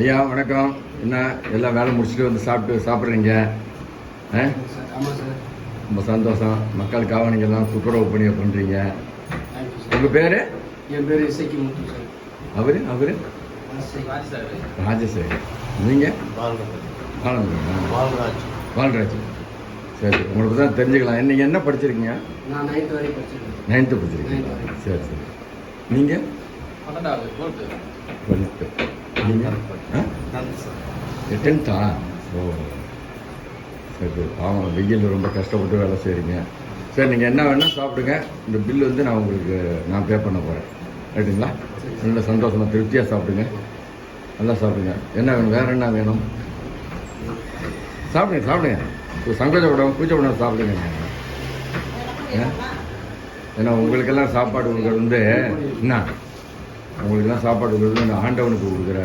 ஐயா வணக்கம். என்ன எல்லாம் வேலை முடிச்சுட்டு வந்து சாப்பிட்டு சாப்பிட்றீங்க? ஆ? ஆமாம் சார் ரொம்ப சந்தோஷம். மக்களுக்காக நீங்கள் எல்லாம் துப்புரவு பணியை பண்ணுறீங்க உங்கள் பேர்? என் பேர் இசைக்கு முத்து சார். அவர் அவர்? ராஜசேகர். நீங்கள் பாலராஜ். பாலராஜ். சரி உங்களுக்கு தான் தெரிஞ்சுக்கலாம். நீங்கள் என்ன படிச்சிருக்கீங்க? நான் நைன்த் வரைக்கும் படிச்சிருக்கேன். நைன்த்து படிச்சிருக்கீங்க. சரி சரி. நீங்கள் பன்னெண்டாவது டுவெல்த்து டென்த்தா ஓ. சரி பாவம் வெயில் ரொம்ப கஷ்டப்பட்டு வேலை செய்கிறீங்க சரி நீங்கள் என்ன வேணால் சாப்பிடுங்க. இந்த பில் வந்து நான் உங்களுக்கு நான் பே பண்ண போகிறேன் ரைட்டுங்களா நல்ல சந்தோஷமாக திருப்தியாக சாப்பிடுங்க. நல்லா சாப்பிடுங்க. என்ன வேணும்? வேறு என்ன வேணும்? சாப்பிடுங்க சாப்பிடுங்க. இப்போ சங்கோச்சப்படாமல் கூச்சப்படாமல் சாப்பிடுங்க? ஏன்னா உங்களுக்கெல்லாம் சாப்பாடு கொடுக்குறது வந்து என்ன? அவங்களுக்குலாம் சாப்பாடு கொடுக்குறது இந்த ஆண்டவனுக்கு கொடுக்குற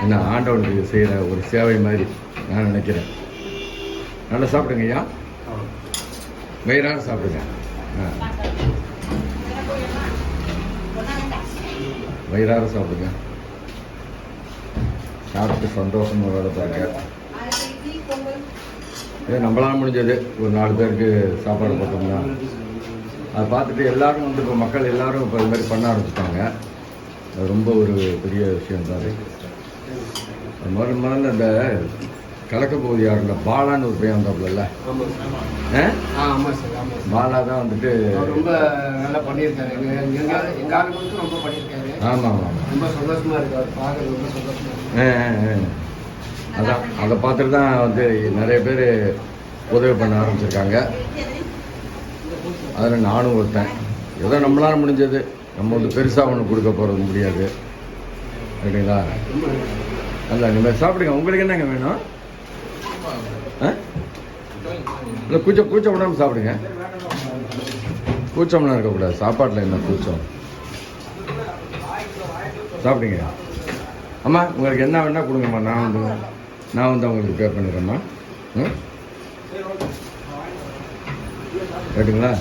என்ன ஆண்டவனுக்கு செய்கிற ஒரு சேவை மாதிரி நான் நினைக்கிறேன். நல்லா சாப்பிடுங்க ஐயா. வயிறார சாப்பிடுங்க. ஆ. வயிறார சாப்பிடுங்க. சாப்பிட்டு சந்தோஷமாக வேலை பாருங்க. இது நம்மளால முடிஞ்சது. ஒரு நாலு பேருக்கு சாப்பாடு போட்டோம்னா அதை பார்த்துட்டு எல்லாரும் வந்து இப்போ மக்கள் எல்லாரும் இப்போ இது மாதிரி பண்ண ஆரம்பிச்சிட்டாங்க. அது ரொம்ப ஒரு பெரிய விஷயம் தான். அது முதல்ல முதல்ல இந்த கலக்க பகுதி யாருல பாலான்னு ஒரு பையன் வந்தாப்புல பாலா தான் வந்துட்டு ரொம்ப நல்லா பண்ணியிருக்காரு. ரொம்ப பண்ணியிருக்காரு. ஆமாம் ஆமாம் ரொம்ப சந்தோஷமா இருக்கு. அவர் பார்க்கறது ரொம்ப சந்தோஷமா. அதான் அதை பார்த்துட்டு தான் வந்து நிறைய பேர் உதவி பண்ண ஆரம்பிச்சிருக்காங்க. அதில் நானும் ஒருத்தன். ஏதோ நம்மளால் முடிஞ்சது. நம்ம வந்து பெருசாக ஒன்று கொடுக்க போகிறது முடியாது. அப்படிங்களா ரொம்ப நல்லா நீங்கள் சாப்பிடுங்க. உங்களுக்கு என்னங்க வேணும்? ஆ? இல்லை கூச்சம் கூச்சம் விடாமல் சாப்பிடுங்க. கூச்சம்லாம் இருக்கக்கூடாது. சாப்பாட்டில் என்ன கூச்சம்? சாப்பிடுங்க. அம்மா உங்களுக்கு என்ன வேணால் கொடுங்கம்மா. நான் வந்து நான் வந்து உங்களுக்கு பே பண்ணிடுறேம்மா. ம்? ரைட்டுங்களா